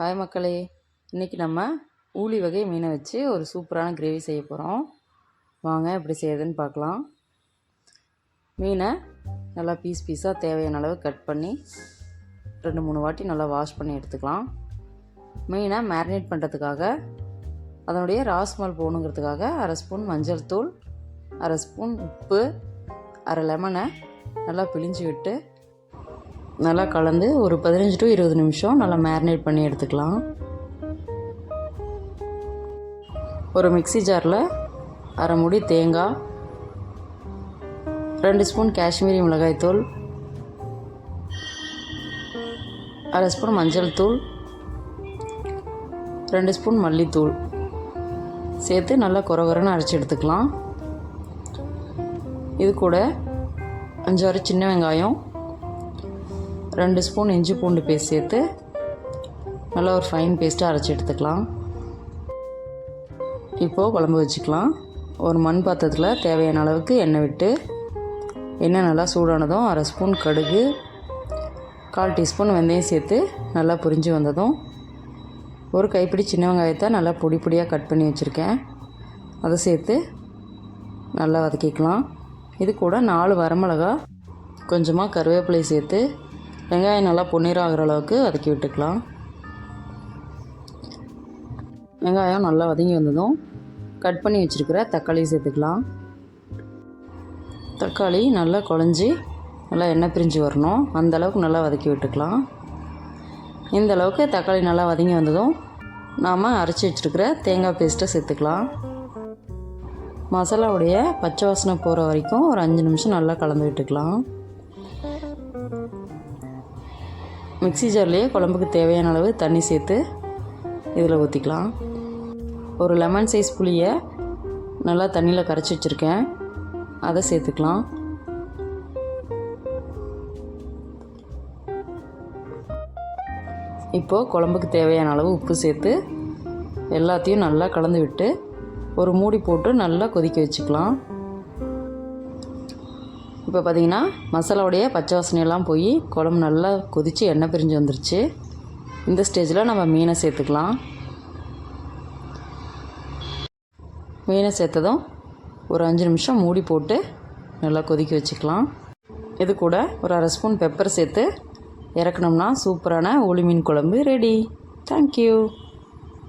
Hi மக்களே. இன்றைக்கி நம்ம ஊளி வகை மீனை வச்சு ஒரு சூப்பரான கிரேவி செய்ய போகிறோம் வாங்க எப்படி செய்யுதுன்னு பார்க்கலாம். மீனை நல்லா பீஸ் பீஸாக தேவையான அளவு கட் பண்ணி ரெண்டு மூணு வாட்டி நல்லா வாஷ் பண்ணி எடுத்துக்கலாம். மீனை மேரினேட் பண்ணுறதுக்காக அதனுடைய ராஸ்மல் போகணுங்கிறதுக்காக அரை ஸ்பூன் மஞ்சள் தூள் அரை ஸ்பூன் உப்பு அரை லெமனை நல்லா பிழிஞ்சு விட்டு நல்லா கலந்து ஒரு பதினஞ்சு டு இருபது நிமிஷம் நல்லா மேரினேட் பண்ணி எடுத்துக்கலாம். ஒரு மிக்ஸி ஜாரில் அரை முடி தேங்காய் ரெண்டு ஸ்பூன் காஷ்மீரி மிளகாய்த்தூள் அரை ஸ்பூன் மஞ்சள் தூள் ரெண்டு ஸ்பூன் மல்லித்தூள். சேர்த்து நல்லா குறை குறைன்னு அரைச்சி எடுத்துக்கலாம். இது கூட அஞ்சாறு சின்ன வெங்காயம் ரெண்டு ஸ்பூன் இஞ்சி பூண்டு பேஸ்ட் சேர்த்து நல்லா ஒரு ஃபைன் பேஸ்ட்டாக அரைச்சி எடுத்துக்கலாம். இப்போது குழம்பு வச்சுக்கலாம். ஒரு மண் பாத்திரத்தில் தேவையான அளவுக்கு எண்ணெய் விட்டு எண்ணெய் நல்லா சூடானதும் அரை ஸ்பூன் கடுகு கால் டீஸ்பூன் வெந்தயம் சேர்த்து நல்லா புரிஞ்சு வந்ததும் ஒரு கைப்பிடி சின்ன வெங்காயத்தை நல்லா பொடி பொடியாக கட் பண்ணி வச்சுருக்கேன். அதை சேர்த்து நல்லா வதக்கிக்கலாம். இது கூட நாலு வரமிளகா கொஞ்சமாக கருவேப்பிலை சேர்த்து வெங்காயம் நல்லா பொன்னிறம் ஆகிற அளவுக்கு வதக்கி விட்டுக்கலாம். வெங்காயம் நல்லா வதங்கி வந்ததும் கட் பண்ணி வச்சுருக்கிற தக்காளி சேர்த்துக்கலாம். தக்காளி நல்லா குழஞ்சி நல்லா எண்ணெய் பிரிஞ்சு வரணும். அந்த அளவுக்கு நல்லா வதக்கி விட்டுக்கலாம். இந்த அளவுக்கு தக்காளி நல்லா வதங்கி வந்ததும் நாம் அரைச்சி வச்சுருக்கிற தேங்காய் பேஸ்ட்டை சேர்த்துக்கலாம். மசாலாவுடைய பச்சை வாசனை போகிற வரைக்கும் ஒரு அஞ்சு நிமிஷம் நல்லா கலந்து விட்டுக்கலாம். மிக்ஸி ஜார்லேயே குழம்புக்கு தேவையான அளவு தண்ணி சேர்த்து இதில் ஊற்றிக்கலாம். ஒரு லெமன் சைஸ் புளியை நல்லா தண்ணியில் கரைச்சி வச்சுருக்கேன். அதை சேர்த்துக்கலாம். இப்போது குழம்புக்கு தேவையான அளவு உப்பு சேர்த்து எல்லாத்தையும் நல்லா கலந்து விட்டு ஒரு மூடி போட்டு நல்லா கொதிக்க வச்சுக்கலாம். இப்போ பார்த்தீங்கன்னா மசாலாவுடைய பச்சை வாசனையெல்லாம் போய் குழம்பு நல்லா கொதித்து எண்ணெய் பிரிஞ்சு வந்துருச்சு. இந்த ஸ்டேஜில் நம்ம மீனை சேர்த்துக்கலாம். மீனை சேர்த்ததும் ஒரு அஞ்சு நிமிஷம் மூடி போட்டு நல்லா கொதிக்க வச்சுக்கலாம். இது கூட ஒரு அரை ஸ்பூன் பெப்பர் சேர்த்து இறக்கணும்னா சூப்பரான ஒளி மீன் குழம்பு ரெடி. தேங்க்யூ